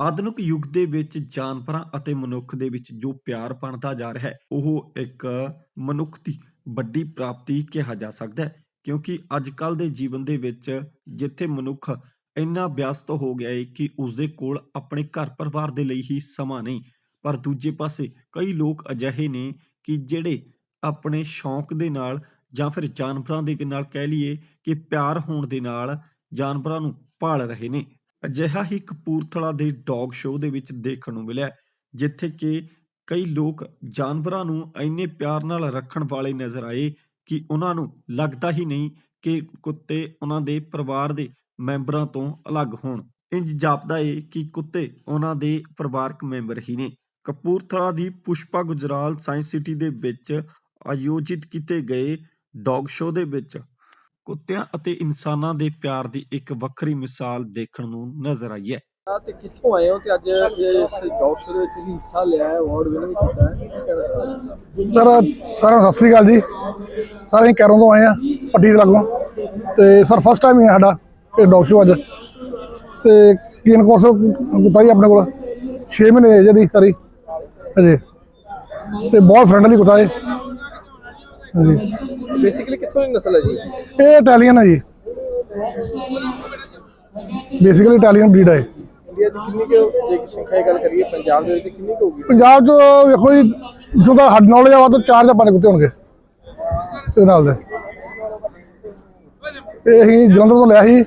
ਆਧੁਨਿਕ ਯੁੱਗ ਦੇ ਵਿੱਚ ਜਾਨਵਰਾਂ ਅਤੇ ਮਨੁੱਖ ਦੇ ਵਿੱਚ ਜੋ ਪਿਆਰ ਬਣਦਾ ਜਾ ਰਿਹਾ ਹੈ, ਉਹ ਇੱਕ ਮਨੁੱਖ ਦੀ ਵੱਡੀ ਪ੍ਰਾਪਤੀ ਕਿਹਾ ਜਾ ਸਕਦਾ ਹੈ, ਕਿਉਂਕਿ ਅੱਜ ਕੱਲ ਦੇ ਜੀਵਨ ਦੇ ਵਿੱਚ ਜਿੱਥੇ ਮਨੁੱਖ ਇੰਨਾ ਵਿਅਸਤ ਹੋ ਗਿਆ ਹੈ ਕਿ ਉਸਦੇ ਕੋਲ ਆਪਣੇ ਘਰ ਪਰਿਵਾਰ ਦੇ ਲਈ ਹੀ ਸਮਾਂ ਨਹੀਂ ਪਰ ਦੂਜੇ ਪਾਸੇ ਕਈ ਲੋਕ ਅਜਿਹੇ ਨੇ ਕਿ ਜਿਹੜੇ ਆਪਣੇ ਸ਼ੌਂਕ ਦੇ ਨਾਲ ਜਾਂ ਫਿਰ ਜਾਨਵਰਾਂ ਦੇ ਨਾਲ ਕਹਿ ਲਈਏ ਕਿ ਪਿਆਰ ਹੋਣ ਦੇ ਨਾਲ ਜਾਨਵਰਾਂ ਨੂੰ ਪਾਲ ਰਹੇ ਨੇ। ਅਜਿਹਾ ਹੀ ਕਪੂਰਥਲਾ ਦੇ ਡੌਗ ਸ਼ੋਅ ਦੇ ਵਿੱਚ ਦੇਖਣ ਨੂੰ ਮਿਲਿਆ ਜਿੱਥੇ ਕਿ ਕਈ ਲੋਕ ਜਾਨਵਰਾਂ ਨੂੰ ਇੰਨੇ ਪਿਆਰ ਨਾਲ ਰੱਖਣ ਵਾਲੇ ਨਜ਼ਰ ਆਏ ਕਿ ਉਹਨਾਂ ਨੂੰ ਲੱਗਦਾ ਹੀ ਨਹੀਂ ਕਿ ਕੁੱਤੇ ਉਹਨਾਂ ਦੇ ਪਰਿਵਾਰ ਦੇ ਮੈਂਬਰਾਂ ਤੋਂ ਅਲੱਗ ਹੋਣ। ਇੰਜ ਜਾਪਦਾ ਏ ਕਿ ਕੁੱਤੇ ਉਹਨਾਂ ਦੇ ਪਰਿਵਾਰਕ ਮੈਂਬਰ ਹੀ ਨੇ। ਕਪੂਰਥਲਾ ਦੀ ਪੁਸ਼ਪਾ ਗੁਜਰਾਲ ਸਾਇੰਸ ਸਿਟੀ ਦੇ ਵਿੱਚ ਆਯੋਜਿਤ ਕੀਤੇ ਗਏ ਡੌਗ ਸ਼ੋਅ ਦੇ ਵਿੱਚ ਕੁੱਤਿਆਂ ਅਤੇ ਇਨਸਾਨਾਂ ਦੇ ਪਿਆਰ ਦੀ ਇੱਕ ਵੱਖਰੀ ਮਿਸਾਲ ਦੇਖਣ ਨੂੰ ਨਜ਼ਰ ਆਈ ਹੈ। ਆ ਤੇ ਕਿੱਥੋਂ ਆਏ ਹੋ ਤੇ ਅੱਜ ਇਸ ਡੌਗ ਸ਼ੋ ਦੇ ਵਿੱਚ ਤੁਸੀਂ ਹਿੱਸਾ ਲਿਆ ਹੈ ਅਵਾਰਡ ਵਿਨਰ ਵੀ ਕੀਤਾ ਹੈ ਕੀ ਕਹਿਣਾ ਚਾਹੁੰਦੇ ਹੋ? ਸਰ ਸਾਰਿਆਂ ਨੂੰ ਸਤਿ ਸ੍ਰੀ ਅਕਾਲ ਜੀ। ਸਾਰੇ ਅਸੀਂ ਕੈਰੋਂ ਤੋਂ ਆਏ ਆ ਪੱਟੀ ਦੇ ਲਾਗੋਂ। ਤੇ ਸਰ ਫਸਟ ਟਾਈਮ ਹੀ ਹੈ ਸਾਡਾ ਇਹ ਡੌਗ ਸ਼ੋ ਅੱਜ। ਤੇ ਕੀਨ ਕੋਰਸ ਕੁੱਤਾ ਜੀ ਆਪਣੇ ਕੋਲ? 6 ਮਹੀਨੇ ਏਜ ਦੀ ਸਾਰੀ ਅਜੇ ਤੇ ਬਹੁਤ ਫਰੈਂਡਲੀ ਕੁੱਤਾ ਹੈ ਹਾਂਜੀ। ਬੇਸਿਕਲੀ ਕਿੱਥੋਂ ਦੀ ਨਸਲ ਹੈ ਜੀ? ਇਹ ਇਟਾਲੀਅਨ ਹੈ ਜੀ। ਬੇਸਿਕਲੀ ਇਟਾਲੀਅਨ ਬਰੀਡ ਹੈ ਇੰਡੀਆ 'ਚ ਕਿੰਨੀ ਕੁ ਜੇ ਕਿ ਸੰਖਿਆ ਦੀ ਗੱਲ ਕਰੀਏ ਪੰਜਾਬ ਦੇ ਵਿੱਚ ਕਿੰਨੀ ਕੁ ਹੋਊਗੀ? ਪੰਜਾਬ 'ਚ ਵੇਖੋ ਜੀ ਜਿੱਥੋਂ ਦਾ ਹੱਡ ਨੌਲੇਜ ਆ ਤਾਂ ਚਾਰ ਜਾਂ ਪੰਜ ਕੁੱਤੇ ਹੋਣਗੇ। ਇਹਦੇ ਨਾਲ ਦੇ। ਇਹ ਅਸੀਂ ਜਲੰਧਰ ਤੋਂ ਲਿਆ ਸੀ।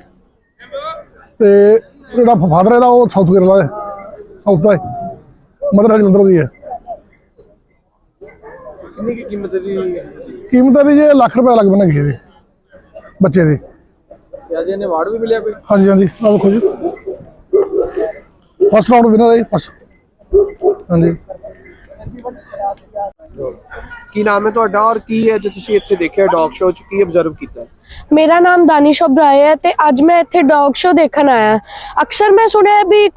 ਤੇ ਜਿਹੜਾ ਫਾਦਰ ਇਹਦਾ ਉਹ ਸਾਊਥ ਕੇਰਲਾ ਦਾ ਸਾਊਥ ਦਾ ਮਦਰ ਜਲੰਧਰ ਦੀ ਹੈ। ਕਿੰਨੀ ਕੁ ਕੀਮਤ ਦੀ ਕੀਮਤ ਇਹਦੀ ਜੇ ਲੱਖ ਰੁਪਏ ਲੱਗ ਬਣੇਗੀ ਇਹਦੀ ਬੱਚੇ ਦੀ। ਤੇ ਅੱਜ ਇਹਨੇ ਅਵਾਰਡ ਵੀ ਮਿਲਿਆ ਕੋਈ? ਹਾਂਜੀ ਹਾਂਜੀ। ਆਹ ਵੇਖੋ ਜੀ। ਫਸਟ ਰਾਉਂਡ ਵਿਨਰ ਹੈ ਫਸਟ ਹਾਂਜੀ। ਕੀ ਨਾਮ ਹੈ ਤੁਹਾਡਾ ਔਰ ਕੀ ਹੈ ਜੋ ਤੁਸੀਂ ਇੱਥੇ ਦੇਖਿਆ ਡੌਗ ਸ਼ੋਅ ਚ, ਕੀ ਆਬਜ਼ਰਵ ਕੀਤਾ? ਮੇਰਾ ਨਾਮ ਦਾਨਿਸ਼ ਓਬਰਾਏ ਹੈ ਤੇ ਅੱਜ ਮੈਂ ਇੱਥੇ ਡੌਗ ਸ਼ੋ ਦੇਖਣ ਆਇਆ ਅਕਸਰ ਮੈਂ ਸੁਣਿਆ ਵੀ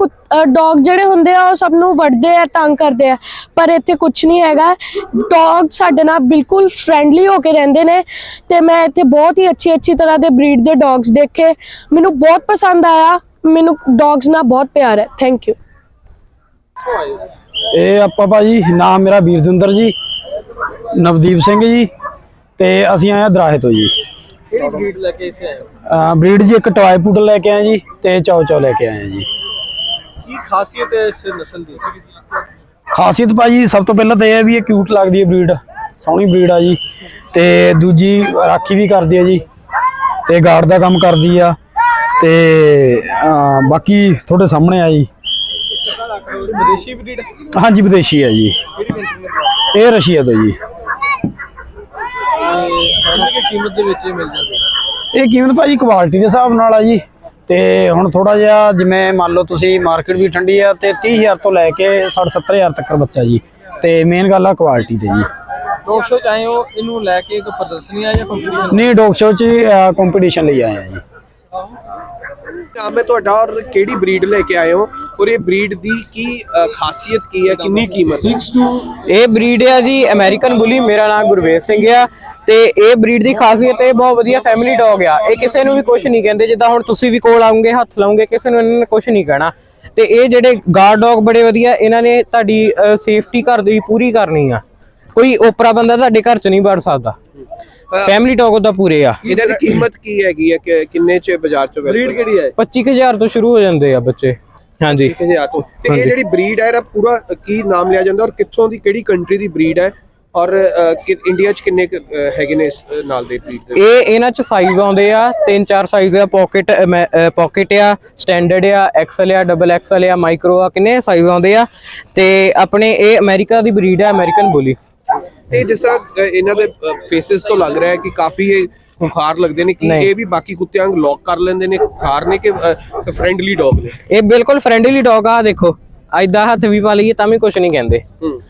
ਡੌਗ ਜਿਹੜੇ ਹੁੰਦੇ ਆ, ਉਹ ਸਭ ਨੂੰ ਵੱਢਦੇ ਆ, ਤੰਗ ਕਰਦੇ ਆ, ਪਰ ਇੱਥੇ ਕੁਝ ਨਹੀਂ ਹੈਗਾ। ਡੌਗ ਸਾਡੇ ਨਾਲ ਬਿਲਕੁਲ ਫ੍ਰੈਂਡਲੀ ਹੋ ਕੇ ਰਹਿੰਦੇ ਨੇ ਤੇ ਮੈਂ ਇੱਥੇ ਬਹੁਤ ਹੀ ਅੱਛੀ ਅੱਛੀ ਤਰ੍ਹਾਂ ਦੇ ਬਰੀਡ ਦੇ ਡੌਗਸ ਦੇਖੇ। ਮੈਨੂੰ ਬਹੁਤ ਪਸੰਦ ਆਇਆ। ਮੈਨੂੰ ਡੌਗਸ ਨਾਲ ਬਹੁਤ ਪਿਆਰ ਹੈ। ਥੈਂਕ ਯੂ ਇਹ ਆਪਾਂ ਭਾਜੀ ਨਾਮ ਮੇਰਾ ਵੀਰਜਿੰਦਰ ਜੀ ਨਵਦੀਪ ਸਿੰਘ ਜੀ ਤੇ ਅਸੀਂ ਆਏ ਆ ਦਰਾਹੇ ਤੋਂ ਜੀ। ਕਿਹੜੀ ਬਰੀਡ ਲੈ ਕੇ ਇੱਥੇ ਆਏ ਹੋ? ਬਰੀਡ ਜੀ ਇੱਕ ਟੌਏ ਪੁੱਟ ਲੈ ਕੇ ਆਏ ਜੀ ਤੇ ਚੌ ਚੌ ਲੈ ਕੇ ਆਏ ਜੀ। ਕੀ ਖਾਸੀਅਤ ਹੈ ਇਸ ਨਸਲ ਦੀ? ਖਾਸੀਅਤ ਭਾਜੀ ਸਭ ਤੋਂ ਪਹਿਲਾਂ ਤਾਂ ਇਹ ਹੈ ਵੀ ਇਹ ਕਿਊਟ ਲੱਗਦੀ ਹੈ ਬਰੀਡ ਸੋਹਣੀ ਬਰੀਡ ਆ ਜੀ ਤੇ ਦੂਜੀ ਰਾਖੀ ਵੀ ਕਰਦੀ ਹੈ ਜੀ ਤੇ ਗਾਰਡ ਦਾ ਕੰਮ ਕਰਦੀ ਆ ਤੇ ਬਾਕੀ ਤੁਹਾਡੇ ਸਾਹਮਣੇ ਆ ਜੀ। ਵਿਦੇਸ਼ੀ ਬਰੀਡ ਹਾਂਜੀ ਵਿਦੇਸ਼ੀ ਹੈ ਜੀ। ਦੀ ਇਹ ਰਸ਼ੀਆ ਤੋਂ ਜੀ। ਕੁ ਕੀਮਤ ਦੇ ਵਿੱਚ ਇਹ ਮਿਲ ਜਾਂਦੀ ਹੈ ਇਹ ਕੀਮਤ ਭਾਜੀ ਕੁਆਲਿਟੀ ਦੇ ਹਿਸਾਬ ਨਾਲ ਆ ਜੀ। ਤੇ ਹੁਣ ਥੋੜਾ ਜਿਹਾ ਜਿਵੇਂ ਮੰਨ ਲਓ ਤੁਸੀਂ ਮਾਰਕੀਟ ਵੀ ਠੰਡੀ ਆ ਤੇ 30000 ਤੋਂ ਲੈ ਕੇ 60-70000 ਤੱਕ ਬੱਚਾ ਜੀ। ਤੇ ਮੇਨ ਗੱਲ ਆ ਕੁਆਲਿਟੀ ਤੇ ਜੀ। ਡੌਗ ਸ਼ੋ 'ਚ ਆਏ ਹੋ ਇਹਨੂੰ ਲੈ ਕੇ ਕੋਈ ਪ੍ਰਦਰਸ਼ਨੀ ਆ ਜਾਂ ਕੰਪੀਟੀਸ਼ਨ ਨਹੀਂ ਡੌਗ ਚ ਕੰਪੀਟੀਸ਼ਨ ਲਈ ਆਏ ਆ ਜੀ। ਨਾਮ ਹੈ ਤੁਹਾਡਾ ਔਰ ਕਿਹੜੀ ਬਰੀਡ ਲੈ ਕੇ ਆਏ ਹੋ? ਔਰ ਇਹ ਬਰੀਡ ਦੀ ਕੀ ਖਾਸੀਅਤ ਕੀ ਹੈ? ਕਿੰਨੀ ਕੀਮਤ ਇਹ ਬਰੀਡ ਆ ਜੀ ਅਮਰੀਕਨ ਬੁਲੀ ਮੇਰਾ ਨਾਮ ਗੁਰਵੇਸ਼ ਸਿੰਘ ਆ। ਤੇ ਇਹ ਬਰੀਡ ਦੀ ਖਾਸੀਅਤ ਇਹ ਬਹੁਤ ਵਧੀਆ ਫੈਮਿਲੀ ਡੌਗ ਆ। ਇਹ ਕਿਸੇ ਨੂੰ ਵੀ ਕੁਝ ਨਹੀਂ ਕਹਿੰਦੇ, ਜਿੱਦਾਂ ਹੁਣ ਤੁਸੀਂ ਵੀ ਕੋਲ ਆਉਂਗੇ, ਹੱਥ ਲਾਉਂਗੇ, ਕਿਸੇ ਨੂੰ ਇਹਨਾਂ ਨੇ ਕੁਝ ਨਹੀਂ ਕਹਿਣਾ। ਤੇ ਇਹ ਜਿਹੜੇ ਗਾਰਡ ਡੌਗ ਬੜੇ ਵਧੀਆ, ਇਹਨਾਂ ਨੇ ਤੁਹਾਡੀ ਸੇਫਟੀ ਘਰ ਦੀ ਪੂਰੀ ਕਰਨੀ ਆ। ਕੋਈ ਓਪਰਾ ਬੰਦਾ ਤੁਹਾਡੇ ਘਰ ਚ ਨਹੀਂ ਵੜ ਸਕਦਾ। ਫੈਮਿਲੀ ਡੌਗ ਉਹਦਾ ਪੂਰੇ ਆ। ਇਹਨਾਂ ਦੀ ਕੀਮਤ ਕੀ ਹੈਗੀ ਹੈ ਕਿ ਕਿੰਨੇ ਚ ਬਾਜ਼ਾਰ ਚ ਬਰੀਡ ਕਿਹੜੀ ਹੈ? 25000 ਤੋਂ ਸ਼ੁਰੂ ਹੋ ਜਾਂਦੇ ਆ ਬੱਚੇ। ਹਾਂਜੀ। ਕਿਹਦੇ ਆ ਤੋਂ। ਤੇ ਇਹ ਜਿਹੜੀ ਬਰੀਡ ਹੈ ਇਹਦਾ ਪੂਰਾ ਕੀ ਨਾਮ ਲਿਆ ਜਾਂਦਾ ਔਰ ਕਿੱਥੋਂ ਦੀ ਕਿਹੜੀ ਕੰਟਰੀ ਦੀ ਬਰੀਡ ਹੈ? ਔਰ ਇੰਡੀਆ ਚ ਕਿੰਨੇ ਹੈਗੇ ਨੇ ਨਾਲ ਦੇ ਬਰੀਡ ਦੇ? ਇਹ ਇਹਨਾਂ ਚ ਸਾਈਜ਼ ਆਉਂਦੇ ਆ ਤਿੰਨ ਚਾਰ ਸਾਈਜ਼ ਆ ਪਾਕਟ ਪਾਕਟ ਆ ਸਟੈਂਡਰਡ ਆ ਐਕਸਲ ਆ ਡਬਲ ਐਕਸਲ ਆ ਮਾਈਕਰੋ ਆ ਕਿੰਨੇ ਸਾਈਜ਼ ਆਉਂਦੇ ਆ। ਤੇ ਆਪਣੇ ਇਹ ਅਮਰੀਕਾ ਦੀ ਬਰੀਡ ਆ ਅਮਰੀਕਨ ਬੁਲੀ ਤੇ ਜਿਸ ਤਰ੍ਹਾਂ ਇਹਨਾਂ ਦੇ ਫੇਸਿਸ ਤੋਂ ਲੱਗ ਰਿਹਾ ਹੈ ਕਿ ਕਾਫੀ ਇਹ ਖੁਖਾਰ ਲੱਗਦੇ ਨੇ ਕਿ। ਇਹ ਵੀ ਬਾਕੀ ਕੁੱਤਿਆਂ ਨੂੰ ਲੌਕ ਕਰ ਲੈਂਦੇ ਨੇ। ਖੁਖਾਰ ਨੇ ਕਿ ਫ੍ਰੈਂਡਲੀ ਡੌਗ ਨੇ? ਇਹ ਬਿਲਕੁਲ ਫ੍ਰੈਂਡਲੀ ਡੌਗ ਆ ਦੇਖੋ। ਐਦਾਂ ਹੱਥ ਵੀ ਪਾ ਲਈਏ ਤਾਂ ਵੀ ਕੁਝ ਨਹੀਂ ਕਹਿੰਦੇ।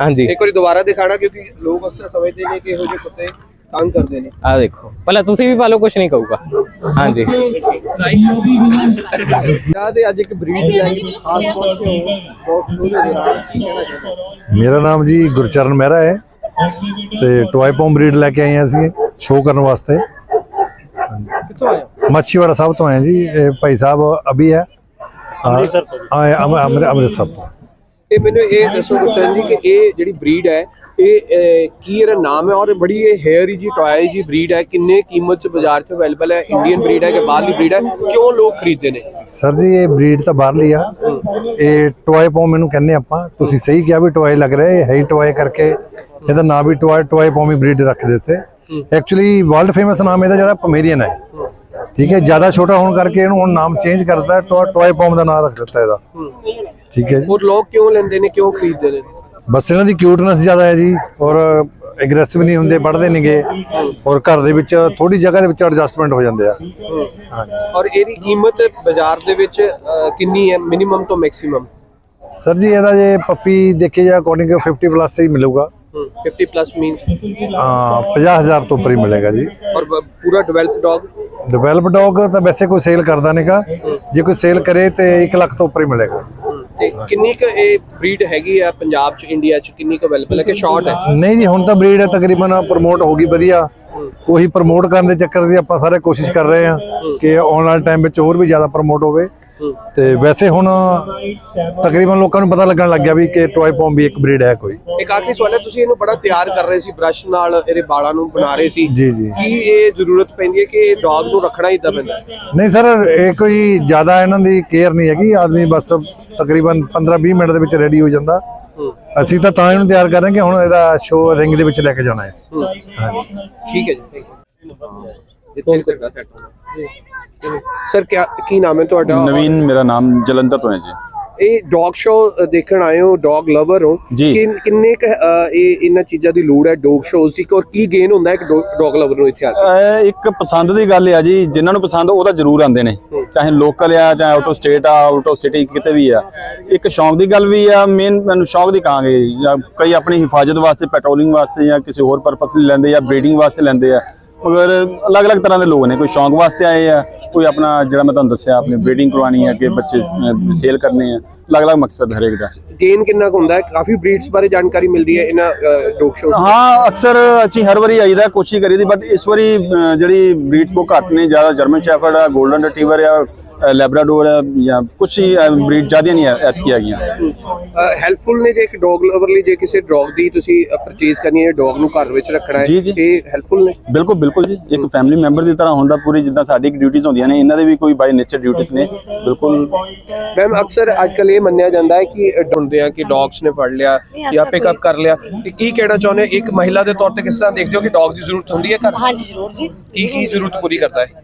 ਹਾਂਜੀ। ਇੱਕ ਵਾਰੀ ਦੁਬਾਰਾ ਦਿਖਾਣਾ ਕਿਉਂਕਿ ਲੋਕ ਅਕਸਰ ਸਮਝਦੇ ਨੇ ਕਿ ਇਹੋ ਜਿਹੇ ਕੁੱਤੇ ਤੰਗ ਕਰਦੇ ਨੇ। ਆ ਦੇਖੋ। ਪਹਿਲਾਂ ਤੁਸੀਂ ਵੀ ਪਾਲੋ ਕੁਝ ਨਹੀਂ ਕਹੂਗਾ। ਹਾਂਜੀ। ਹੈ ਅੱਜ ਇੱਕ ਬਰੀਡ ਲਾਈ ਖਾਸ ਚਾਹੁੰਦੇ ਹੋ? ਮੇਰਾ ਨਾਮ ਜੀ ਗੁਰਚਰਨ ਮਹਿਰਾ ਹੈ। ਤੇ ਟੋਏ ਪੌਮ ਬਰੀਡ ਲੈ ਕੇ ਆਏ ਹਾਂ ਅਸੀਂ ਸ਼ੋਅ ਕਰਨ ਵਾਸਤੇ। ਕਿੱਥੋਂ ਆਏ? ਮੱਛੀਵਾੜਾ ਸਾਹਿਬ ਤੋਂ ਆਏ ਜੀ ਇਹ ਭਾਈ ਸਾਹਿਬ ਅਭੀ ਹੈ। ਅੰਮ੍ਰਿਤਸਰ ਤੋਂ ਆਏ ਅੰਮ੍ਰਿਤਸਰ ਤੋਂ। ਤੇ ਮੈਨੂੰ ਇਹ ਦੱਸੋ ਗੁਰਚਰਨ ਜੀ ਕਿ ਇਹ ਜਿਹੜੀ ਬਰੀਡ ਹੈ ਇਹ ਕੀ ਇਹਦਾ ਨਾਮ ਹੈ? ਔਰ ਬੜੀ ਇਹ ਹੇਅਰੀ ਜੀ ਟੋਏ ਜੀ ਬਰੀਡ ਹੈ ਕਿੰਨੇ ਕੀਮਤ ਚ ਬਾਜ਼ਾਰ ਚ ਅਵੇਲੇਬਲ ਹੈ? ਇੰਡੀਅਨ ਬਰੀਡ ਹੈ ਕਿ ਬਾਹਰਲੀ ਬਰੀਡ ਹੈ? ਕਿਉਂ ਲੋਕ ਖਰੀਦਦੇ ਨੇ? ਸਰ ਜੀ ਇਹ ਬਰੀਡ ਤਾਂ ਬਾਹਰਲੀ ਆ। ਇਹ ਟੋਏ ਪੌਮ ਇਹਨੂੰ ਕਹਿੰਦੇ ਆਪਾਂ ਤੁਸੀਂ ਸਹੀ ਕਿਹਾ ਵੀ ਟੋਏ ਲੱਗ ਰਿਹਾ ਇਹ ਹੈ ਹੀ ਟੋਏ ਕਰਕੇ ਇਹਦਾ ਨਾਮ ਵੀ ਟੋਏ ਟੋਏ ਪੌਮੀ ਬਰੀਡ ਰੱਖ ਦਿੱਤੇ। ਐਕਚੁਅਲੀ ਵਰਲਡ ਫੇਮਸ ਨਾਮ ਇਹਦਾ ਜਿਹੜਾ ਪਮੇਰੀਅਨ ਹੈ। ਠੀਕ ਹੈ ਜ਼ਿਆਦਾ ਛੋਟਾ ਹੋਣ ਕਰਕੇ ਇਹਨੂੰ ਹੁਣ ਨਾਮ ਚੇਂਜ ਕਰਤਾ ਟੋਏ ਪੌਮ ਦਾ ਨਾਮ ਰੱਖ ਦਿੱਤਾ ਇਹਦਾ। ਠੀਕ ਹੈ ਜੀ। ਔਰ ਲੋਕ ਕਿਉਂ ਲੈਂਦੇ ਨੇ ਕਿਉਂ ਖਰੀਦਦੇ ਨੇ? ਬਸ ਇਹਨਾਂ ਦੀ ਕਿਊਟਨੈਸ ਜ਼ਿਆਦਾ ਹੈ ਜੀ ਔਰ ਐਗਰੈਸਿਵ ਨਹੀਂ ਹੁੰਦੇ ਪੜਦੇ ਨਹੀਂਗੇ ਔਰ ਘਰ ਦੇ ਵਿੱਚ ਥੋੜੀ ਜਗ੍ਹਾ ਦੇ ਵਿੱਚ ਐਡਜਸਟਮੈਂਟ ਹੋ ਜਾਂਦੇ ਆ। ਔਰ ਇਹਦੀ ਕੀਮਤ ਬਾਜ਼ਾਰ ਦੇ ਵਿੱਚ ਕਿੰਨੀ ਹੈ ਮਿਨੀਮਮ ਤੋਂ ਮੈਕਸਿਮਮ ਸਰ ਜੀ ਇਹਦਾ ਜੇ ਪੱਪੀ ਦੇਖੇ ਜਾ ਅਕੋਰਡਿੰਗ 50 ਪਲੱਸ ਹੀ ਮਿਲੂਗਾ। 50 ਪਲੱਸ ਮੀਨਸ ਹਾਂ 50000 ਤੋਂ ਉੱਪਰ ਹੀ ਮਿਲੇਗਾ ਜੀ। ਔਰ ਬ- ਪੂਰਾ ਡਿਵੈਲਪ ਡੌਗ ਡਿਵੈਲਪ ਡੌਗ ਤਾਂ ਵੈਸੇ ਕੋਈ ਸੇਲ ਕਰਦਾ ਨਹੀਂਗਾ ਜੇ ਕੋਈ ਸੇਲ ਕਰੇ ਤੇ 1 ਲੱਖ ਤੋਂ ਉੱਪਰ ਹੀ ਮਿਲੇਗਾ। ਤੇ ਕਿੰਨੀ ਕੁ ਇਹ ਬਰੀਡ ਹੈਗੀ ਆ ਪੰਜਾਬ ਚ ਇੰਡੀਆ ਚ? ਕਿੰਨੀ ਕੁ ਅਵੇਲੇਬਲ ਹੈ ਕਿ ਸ਼ਾਰਟ ਹੈ? ਨਹੀਂ ਜੀ ਹੁਣ ਤਾਂ ਬਰੀਡ ਤਕਰੀਬਨ ਪ੍ਰਮੋਟ ਹੋ ਗਈ ਵਧੀਆ। ਉਹੀ ਪ੍ਰਮੋਟ ਕਰਨ ਦੇ ਚੱਕਰ 'ਚ ਆਪਾਂ ਸਾਰੇ ਕੋਸ਼ਿਸ਼ ਕਰ ਰਹੇ ਹਾਂ ਕਿ ਆਉਣ ਵਾਲੇ ਟਾਈਮ ਵਿੱਚ ਹੋਰ ਵੀ ਜ਼ਿਆਦਾ ਪ੍ਰਮੋਟ ਹੋਵੇ। ਤੇ ਵੈਸੇ ਹੁਣ ਤਕਰੀਬਨ ਲੋਕਾਂ ਨੂੰ ਪਤਾ ਲੱਗਣ ਲੱਗ ਗਿਆ ਵੀ ਕਿ ਟੋਏ ਪੌਮ ਵੀ ਇੱਕ ਬਰੀਡ ਹੈ ਕੋਈ। ਇੱਕ ਆਖਰੀ ਸਵਾਲ ਹੈ ਤੁਸੀਂ ਇਹਨੂੰ ਬੜਾ ਤਿਆਰ ਕਰ ਰਹੇ ਸੀ ਬ੍ਰਸ਼ ਨਾਲ ਇਹਦੇ ਵਾਲਾਂ ਨੂੰ ਬਣਾ ਰਹੇ ਸੀ। ਜੀ ਜੀ। ਕੀ ਇਹ ਜ਼ਰੂਰਤ ਪੈਂਦੀ ਹੈ ਕਿ ਇਹ ਡੌਗ ਨੂੰ ਰੱਖਣਾ ਹੀ ਇਦਾਂ ਪੈਂਦਾ? ਨਹੀਂ ਸਰ ਇਹ ਕੋਈ ਜ਼ਿਆਦਾ ਇਹਨਾਂ ਦੀ ਕੇਅਰ ਨਹੀਂ ਹੈਗੀ। ਆਦਮੀ ਬਸ ਤਕਰੀਬਨ 15-20 ਮਿੰਟ ਦੇ ਵਿੱਚ ਰੈਡੀ ਹੋ ਜਾਂਦਾ। ਅਸੀਂ ਤਾਂ ਤਾਂ ਇਹਨੂੰ ਤਿਆਰ ਕਰ ਰਹੇ ਕਿ ਹੁਣ ਇਹਦਾ ਸ਼ੋਅ ਰਿੰਗ ਦੇ ਵਿੱਚ ਲੈ ਕੇ ਜਾਣਾ ਹੈ। ਠੀਕ ਹੈ ਜੀ ਜਿੱਥੇ ਤੁਹਾਡਾ ਸੈੱਟ ਹੋਣਾ। ਸਰ ਕੀ ਕੀ ਨਾਮ ਹੈ ਤੁਹਾਡਾ? ਨਵੀਨ ਮੇਰਾ ਨਾਮ ਜਲੰਧਰ ਤੋਂ ਹੈ ਜੀ। ਇਹ ਡੌਗ ਸ਼ੋ ਦੇਖਣ ਆਏ ਹੋ ਡੌਗ ਲਵਰ ਹੋ। ਜੀ। ਕਿੰਨ- ਕਿੰਨੇ ਕੁ, ਇਹ ਇਹਨਾਂ ਚੀਜ਼ਾਂ ਦੀ ਲੋੜ ਹੈ ਡੌਗ ਸ਼ੋਜ਼ ਦੀ? ਔਰ ਕੀ ਗੇਨ ਹੁੰਦਾ ਹੈ ਇੱਕ ਡੌਗ ਲਵਰ ਨੂੰ ਇੱਥੇ ਆ ਕੇ? ਇਹ ਇੱਕ ਪਸੰਦ ਦੀ ਗੱਲ ਆ ਜੀ। ਜਿਨ੍ਹਾਂ ਨੂੰ ਪਸੰਦ ਉਹ ਤਾਂ ਜ਼ਰੂਰ ਆਉਂਦੇ ਨੇ। ਚਾਹੇ ਲੋਕਲ ਆ ਚਾਹੇ ਆਊਟ ਆਫ ਸਟੇਟ ਆ ਆਊਟ ਆਫ ਸਿਟੀ ਕਿਤੇ ਵੀ ਆ। ਇੱਕ ਸ਼ੌਂਕ ਦੀ ਗੱਲ ਵੀ ਆ ਮੇਨ ਮੈਨੂੰ ਸ਼ੌਂਕ ਦੀ ਕਹਾਂਗੇ ਜਾਂ ਕਈ ਆਪਣੀ ਹਿਫਾਜ਼ਤ ਵਾਸਤੇ ਪੈਟਰੋਲਿੰਗ ਵਾਸਤੇ ਜਾਂ ਕਿਸੇ ਹੋਰ ਪਰਪਸ ਲਈ ਲੈਂਦੇ ਜਾਂ ਬਰੀਡਿੰਗ ਵਾਸਤੇ ਲੈਂਦੇ ਆ। ਮਗਰ ਅਲੱਗ-ਅਲੱਗ ਤਰ੍ਹਾਂ ਦੇ ਲੋਕ ਨੇ ਕੋਈ ਸ਼ੌਂਕ ਵਾਸਤੇ ਆਏ ਆ ਕੋਈ ਆਪਣਾ ਜਿਹੜਾ ਮੈਂ ਤੁਹਾਨੂੰ ਦੱਸਿਆ ਆਪਣੀ ਬਰੀਡਿੰਗ ਕਰਵਾਉਣੀ ਹੈ ਕਿ ਬੱਚੇ ਸੇਲ ਕਰਨੇ ਆ ਅਲੱਗ-ਅਲੱਗ ਮਕਸਦ ਹਰੇਕ ਦਾ। ਗੇਨ ਕਿੰਨਾ ਕੁ ਹੁੰਦਾ ਹੈ? ਕਾਫੀ ਬਰੀਡਸ ਬਾਰੇ ਜਾਣਕਾਰੀ ਮਿਲਦੀ ਹੈ ਇਹਨਾਂ ਡੌਗ ਸ਼ੋਜ਼ ਹਾਂ ਅਕਸਰ ਅਸੀਂ ਹਰ ਵਾਰੀ ਆਈਦਾ ਕੋਸ਼ਿਸ਼ ਕਰੀਦੀ ਬਟ ਇਸ ਵਾਰੀ ਜਿਹੜੀ ਬਰੀਡਸ ਬਹੁਤ ਘੱਟ ਨੇ ਜ਼ਿਆਦਾ ਜਰਮਨ ਸ਼ੈਫਰਡ ਆ 골ਡਨ ਰਿਟਰੀਵਰ ਆ ਲੈਬਰਾਡੋਰ ਜਾਂ ਕੁਝ ਹੀ ਬਰੀਡ ਜ਼ਿਆਦਾ ਨਹੀਂ ਐਤ ਕੀ ਹੈਗੀਆਂ। ਹੈਲਪਫੁਲ ਨੇ ਜੇ ਇੱਕ ਡੌਗ ਲਵਰ ਲਈ ਜੇ ਕਿਸੇ ਡੌਗ ਦੀ ਤੁਸੀਂ ਪਰਚੇਸ ਕਰਨੀ ਹੈ ਡੌਗ ਨੂੰ ਘਰ ਵਿੱਚ ਰੱਖਣਾ ਹੈ ਇਹ ਹੈਲਪਫੁਲ ਨੇ? ਬਿਲਕੁਲ ਬਿਲਕੁਲ ਜੀ। ਇੱਕ ਫੈਮਿਲੀ ਮੈਂਬਰ ਦੀ ਤਰ੍ਹਾਂ ਹੁੰਦਾ ਪੂਰੀ ਜਿੱਦਾਂ ਸਾਡੀ ਡਿਊਟੀਆਂ ਹੁੰਦੀਆਂ ਨੇ ਇਹਨਾਂ ਦੇ ਵੀ ਕੋਈ ਬਾਈ ਨੇਚਰ ਡਿਊਟੀਆਂ ਨੇ। ਬਿਲਕੁਲ। ਮੈਮ ਅਕਸਰ ਅੱਜ ਕੱਲ ਇਹ ਮੰਨਿਆ ਜਾਂਦਾ ਹੈ ਕਿ ਡੁੰਦੇ ਆ ਕਿ ਡੌਗਸ ਨੇ ਫੜ ਲਿਆ ਜਾਂ ਪਿਕਅਪ ਕਰ ਲਿਆ। ਤੇ ਕੀ ਕਹਿਣਾ ਚਾਹੁੰਦੇ ਇੱਕ ਮਹਿਲਾ ਦੇ ਤੌਰ ਤੇ ਕਿਸ ਤਰ੍ਹਾਂ ਦੇਖਦੇ ਹੋ ਕਿ ਡੌਗ ਦੀ ਜ਼ਰੂਰਤ ਹੁੰਦੀ ਹੈ ਘਰ? ਹਾਂਜੀ ਜ਼ਰੂਰ ਜੀ। ਕੀ ਕੀ ਜ਼ਰੂਰਤ ਪੂਰੀ ਕਰਦਾ ਹੈ?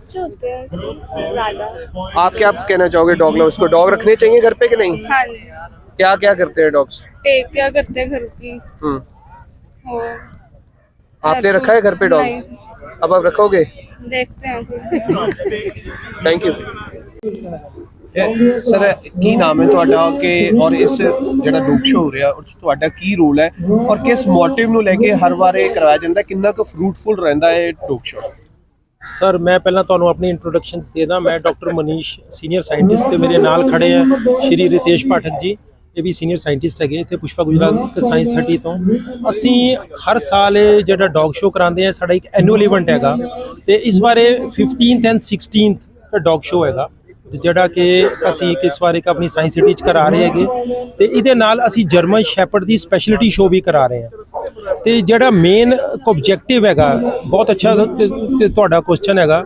अच्छे होते हैं ऐसे, ज्यादा आप क्या कहना चाहोगे डॉग लवर्स को डॉग रखने चाहिए घर पे कि नहीं हाँ क्या क्या करते हैं डॉग्स टेक क्या करते हैं घर की हम्म और आपने रखा है घर पे डॉग नहीं। अब आप रखोगे देखते हैं फिर ਥੈਂਕ ਯੂ ਸਰ ਕੀ ਨਾਮ ਹੈ ਤੁਹਾਡਾ ਕਿ ਔਰ ਇਸ ਜਿਹੜਾ ਡੋਗ ਸ਼ੋ ਹੋ ਰਿਹਾ ਉਹ 'ਚ ਤੁਹਾਡਾ ਕੀ ਰੋਲ ਹੈ ਔਰ ਕਿਸ ਮੋਟਿਵ ਨੂੰ ਲੈ ਕੇ ਹਰ ਵਾਰ ਇਹ ਕਰਵਾਇਆ ਜਾਂਦਾ ਕਿੰਨਾ ਕੁ ਫਰੂਟਫੁਲ ਰਹਿੰਦਾ ਹੈ ਡੋਗ ਸ਼ੋ ਸਰ ਮੈਂ ਪਹਿਲਾਂ ਤੁਹਾਨੂੰ ਆਪਣੀ ਇੰਟਰੋਡਕਸ਼ਨ ਦੇਦਾ। ਮੈਂ ਡਾਕਟਰ ਮਨੀਸ਼ ਸੀਨੀਅਰ ਸਾਇੰਟਿਸਟ ਤੇ ਮੇਰੇ ਨਾਲ ਖੜੇ ਆ ਸ਼੍ਰੀ ਰਿਤੇਸ਼ ਪਾਠਕ ਜੀ। ਇਹ ਵੀ ਸੀਨੀਅਰ ਸਾਇੰਟਿਸਟ ਹੈਗੇ ਇੱਥੇ ਪੁਸ਼ਪਾ ਗੁਜਰਾਤ ਸਾਇੰਸ ਹਟੀ ਤੋਂ। ਅਸੀਂ ਹਰ ਸਾਲ ਇਹ ਜਿਹੜਾ ਡੌਗ ਸ਼ੋਅ ਕਰਾਉਂਦੇ ਆ, ਸਾਡਾ ਇੱਕ ਐਨੂਅਲ ਇਵੈਂਟ ਹੈਗਾ। ਤੇ ਇਸ ਬਾਰੇ 15th and 16th dog show ਹੈਗਾ। ਜਿਹੜਾ ਕਿ ਅਸੀਂ ਇਸ ਵਾਰ ਇੱਕ ਆਪਣੀ ਸਾਇੰਸ ਸਿਟੀ ਚ ਕਰਾ ਰਹੇ ਹੈਗੇ। ਤੇ ਇਹਦੇ ਨਾਲ ਅਸੀਂ ਜਰਮਨ ਸ਼ੈਪਰਡ ਦੀ ਸਪੈਸ਼ਲਿਟੀ ਸ਼ੋਅ ਵੀ ਕਰਾ ਰਹੇ ਹਾਂ ਤੇ ਜਿਹੜਾ ਮੇਨ ਆਬਜੈਕਟਿਵ ਹੈਗਾ, ਬਹੁਤ ਅੱਛਾ ਤੁਹਾਡਾ ਕੁਐਸਚਨ ਹੈਗਾ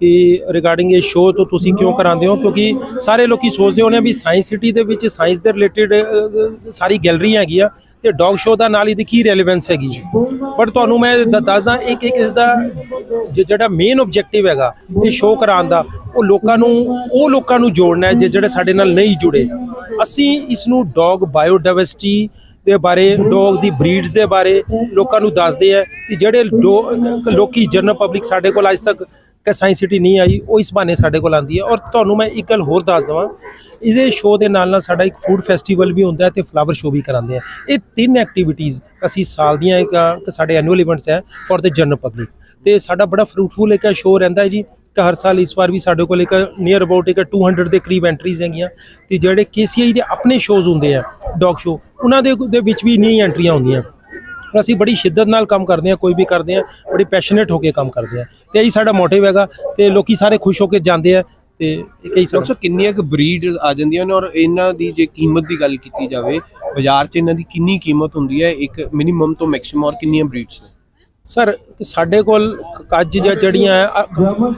ਕਿ ਰਿਗਾਰਡਿੰਗ ਇਹ ਸ਼ੋਅ ਤੋਂ ਤੁਸੀਂ ਕਿਉਂ ਕਰਾਉਂਦੇ ਹੋ? ਕਿਉਂਕਿ ਸਾਰੇ ਲੋਕੀ ਸੋਚਦੇ ਹੋਣੇ ਆ ਵੀ ਸਾਇੰਸ ਸਿਟੀ ਦੇ ਵਿੱਚ ਸਾਇੰਸ ਦੇ ਰਿਲੇਟਡ ਸਾਰੀ ਗੈਲਰੀਆਂ ਹੈਗੀਆਂ ਆ ਤੇ ਡੌਗ ਸ਼ੋਅ ਦਾ ਨਾਲ ਇਹਦੀ ਕੀ ਰੈਲੇਵੈਂਸ ਹੈਗੀ? ਬਟ ਤੁਹਾਨੂੰ ਮੈਂ ਦ- ਦੱਸਦਾ, ਇੱਕ ਇੱਕ ਇਸ ਦਾ ਜਿਹੜਾ ਮੇਨ ਆਬਜੈਕਟਿਵ ਹੈਗਾ ਇਹ ਸ਼ੋਅ ਕਰਾਉਣ ਦਾ, ਉਹ ਲੋਕਾਂ ਨੂੰ, ਉਹ ਲੋਕਾਂ ਨੂੰ ਜੋੜਨਾ ਹੈ ਜਿਹੜੇ ਸਾਡੇ ਨਾਲ ਨਹੀਂ ਜੁੜੇ। ਅਸੀਂ ਇਸ ਨੂੰ ਡੌਗ ਬਾਇਓਡਾਇਵਰਸਿਟੀ ਦੇ ਬਾਰੇ ਡੌਗ ਦੀ ਬਰੀਡਸ ਦੇ ਬਾਰੇ ਲੋਕਾਂ ਨੂੰ ਦੱਸਦੇ ਆ ਕਿ ਜਿਹੜੇ ਡੋ- ਲੋਕੀ ਜਨਰਲ ਪਬਲਿਕ ਸਾਡੇ ਕੋਲ ਅੱਜ ਤੱਕ ਸਾਇੰਸ ਸਿਟੀ ਨਹੀਂ ਆਈ, ਉਹ ਇਸ ਬਹਾਨੇ ਸਾਡੇ ਕੋਲ ਆਂਦੀ ਹੈ ਔਰ ਤੁਹਾਨੂੰ ਮੈਂ ਇੱਕ ਗੱਲ ਹੋਰ ਦੱਸ ਦਵਾਂ, ਇਹਦੇ ਸ਼ੋਅ ਦੇ ਨਾਲ ਨਾਲ ਸਾਡਾ ਇੱਕ ਫੂਡ ਫੈਸਟੀਵਲ ਵੀ ਹੁੰਦਾ ਹੈ ਤੇ ਫਲਾਵਰ ਸ਼ੋਅ ਵੀ ਕਰਾਉਂਦੇ ਆ। ਇਹ ਤਿੰਨ ਐਕਟੀਵਿਟੀਜ਼ ਅਸੀਂ ਸਾਲ ਦੀਆਂ ਇੱਕ ਸਾਡੇ ਐਨੂਅਲ ਇਵੈਂਟਸ ਹੈ ਫॉर ਦ ਜਨਰਲ ਪਬਲਿਕ ਤੇ ਸਾਡਾ ਬੜਾ ਫਰੂਟਫੁਲ ਇੱਕ ਸ਼ੋਅ ਰਹਿੰਦਾ ਹੈ ਜੀ ਕਿ ਹਰ ਸਾਲ ਇਸ ਵਾਰ ਵੀ ਸਾਡੇ ਕੋਲ ਇੱਕ ਨੀਅਰ ਅਬਾਊਟ ਇੱਕ 200 ਦੇ ਕਰੀਬ ਐਂਟਰੀਜ਼ ਹੈਗੀਆਂ। ਤੇ ਜਿਹੜੇ KCI ਦੇ ਆਪਣੇ ਸ਼ੋਅਜ਼ ਹੁੰਦੇ ਆ ਡੌਗ ਸ਼ੋਅ ਉਹਨਾਂ ਦੇ ਦੇ ਵਿੱਚ ਵੀ ਨਹੀਂ ਐਂਟਰੀਆਂ ਹੁੰਦੀਆਂ ਅਸੀਂ ਬੜੀ ਸ਼ਿੱਦਤ ਨਾਲ ਕੰਮ ਕਰਦੇ ਹਾਂ ਕੋਈ ਵੀ ਕਰਦੇ ਹਾਂ ਬੜੀ ਪੈਸ਼ਨੇਟ ਹੋ ਕੇ ਕੰਮ ਕਰਦੇ ਹਾਂ। ਤੇ ਇਹੀ ਸਾਡਾ ਮੋਟਿਵ ਹੈਗਾ ਤੇ ਲੋਕੀ ਸਾਰੇ ਖੁਸ਼ ਹੋ ਕੇ ਜਾਂਦੇ ਆ ਤੇ ਇਹੀ ਸਾਡਾ ਡਾਕਟਰ ਸਾਹਿਬ ਕਿੰਨੀਆਂ ਕੁ ਬਰੀਡ ਆ ਜਾਂਦੀਆਂ ਨੇ ਔਰ ਇਹਨਾਂ ਦੀ ਜੇ ਕੀਮਤ ਦੀ ਗੱਲ ਕੀਤੀ ਜਾਵੇ ਬਾਜ਼ਾਰ 'ਚ ਇਹਨਾਂ ਦੀ ਕਿੰਨੀ ਕੀਮਤ ਹੁੰਦੀ ਹੈ? ਇੱਕ ਮਿਨੀਮਮ ਤੋਂ ਮੈਕਸਿਮਮ ਔਰ ਕਿੰਨੀਆਂ ਬਰੀਡਸ ਨੇ? ਸਰ ਸਾਡੇ ਕੋਲ ਕੱਜ ਜਾਂ ਜਿਹੜੀਆਂ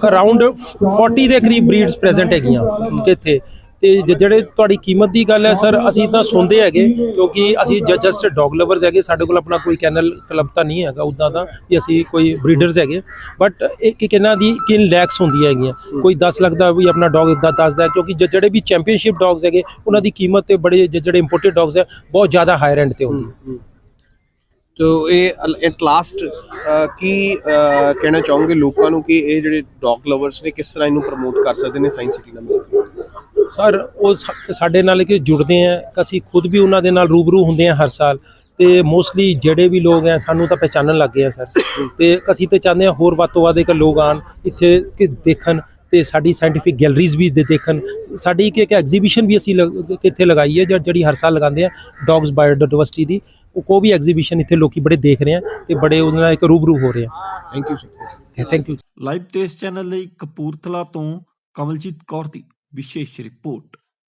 ਅਰਾਊਂਡ 40 ਦੇ ਕਰੀਬ ਬਰੀਡਸ ਪ੍ਰੈਜ਼ੈਂਟ ਹੈਗੀਆਂ। ਕਿੱਥੇ? ਤੇ ਜ- ਜਿਹੜੇ ਤੁਹਾਡੀ ਕੀਮਤ ਦੀ ਗੱਲ ਹੈ, ਸਰ, ਅਸੀਂ ਤਾਂ ਸੁਣਦੇ ਹੈਗੇ, ਕਿਉਂਕਿ ਅਸੀਂ ਜਸਟ ਡੌਗ ਲਵਰਸ ਹੈਗੇ, ਸਾਡੇ ਕੋਲ ਆਪਣਾ ਕੋਈ ਕੈਨਲ ਕਲੱਬ ਤਾਂ ਨਹੀਂ ਹੈਗਾ ਉਦਾਂ ਦਾ, ਵੀ ਅਸੀਂ ਕੋਈ ਬਰੀਡਰਸ ਹੈਗੇ। ਬਟ ਇੱਕ ਇੱਕ ਇਹਨਾਂ ਦੀ, ਕਿਨ ਲੈਕਸ ਹੁੰਦੀਆਂ ਹੈਗੀਆਂ। ਕੋਈ 10 ਲੱਖ ਦਾ ਵੀ ਆਪਣਾ ਡੌਗ ਦਾ ਦੱਸਦਾ ਕਿਉਂਕਿ ਜ- ਜਿਹੜੇ ਵੀ ਚੈਂਪੀਅਨਸ਼ਿਪ ਡੌਗਸ ਹੈਗੇ, ਉਹਨਾਂ ਦੀ ਕੀਮਤ ਤੇ ਬੜੇ ਜਿਹੜੇ ਇੰਪੋਰਟਡ ਡੌਗਸ ਹੈ, ਬਹੁਤ ਜ਼ਿਆਦਾ ਹਾਈ ਰੈਂਟ ਤੇ ਹੁੰਦੀ ਹੈ। ਤੋ ਇਹ ਐਟ ਲਾਸਟ ਕੀ ਕਹਿਣਾ ਚਾਹੋਗੇ ਲੋਕਾਂ ਨੂੰ ਕਿ ਇਹ ਜਿਹੜੇ ਡੌਗ ਲਵਰਸ ਨੇ, ਕਿਸ ਤਰ੍ਹਾਂ ਇਹਨੂੰ ਪ੍ਰਮੋਟ ਕਰ ਸਕਦੇ ਨੇ ਸਾਇੰਸ ਸਿਟੀ ਨਾਲ ਮਿਲ ਕੇ ਸਰ ਉਹ ਸਾਡੇ ਨਾਲ ਕਿ ਜੁੜਦੇ ਆ ਅਸੀਂ ਖੁਦ ਵੀ ਉਹਨਾਂ ਦੇ ਨਾਲ ਰੂਬਰੂ ਹੁੰਦੇ ਆ ਹਰ ਸਾਲ। ਤੇ ਮੋਸਟਲੀ ਜਿਹੜੇ ਵੀ ਲੋਕ ਆ ਸਾਨੂੰ ਤਾਂ ਪਹਿਚਾਨਣ ਲੱਗ ਗਏ ਆ ਸਰ। ਤੇ ਅਸੀਂ ਤੇ ਚਾਹੁੰਦੇ ਆ ਹੋਰ ਵੱਧ ਤੋਂ ਵੱਧ ਇੱਕ ਲੋਕ ਆਣ ਇੱਥੇ ਕਿ ਦੇਖਣ ਤੇ ਸਾਡੀ ਸਾਇੰਟੀਫਿਕ ਗੈਲਰੀਜ਼ ਵੀ ਦੇਖਣ। ਸਾਡੀ ਇੱਕ ਇੱਕ ਐਗਜ਼ੀਬਿਸ਼ਨ ਵੀ ਅਸੀਂ ਲਗ- ਇੱਥੇ ਲਗਾਈ ਹੈ ਜਿਹੜੀ ਹਰ ਸਾਲ ਲਗਾਉਂਦੇ ਆ ਡੌਗਸ ਬਾਇਓਡਾਇਵਰਸਿਟੀ ਦੀ। ਉਹ ਕੋ ਵੀ ਐਗਜ਼ੀਬਿਸ਼ਨ ਇੱਥੇ ਲੋਕੀ ਬੜੇ ਦੇਖ ਰਹੇ ਆ ਤੇ ਬੜੇ ਉਹਦੇ ਨਾਲ ਇੱਕ ਰੂਬਰੂ ਹੋ ਰਹੇ ਆ। Thank you sir thank you live Tez channel ਲਈ ਕਪੂਰਥਲਾ ਤੋਂ ਕਮਲਜੀਤ ਕੌਰ ਦੀ। ਵਿਸ਼ੇਸ਼ ਰਿਪੋਰਟ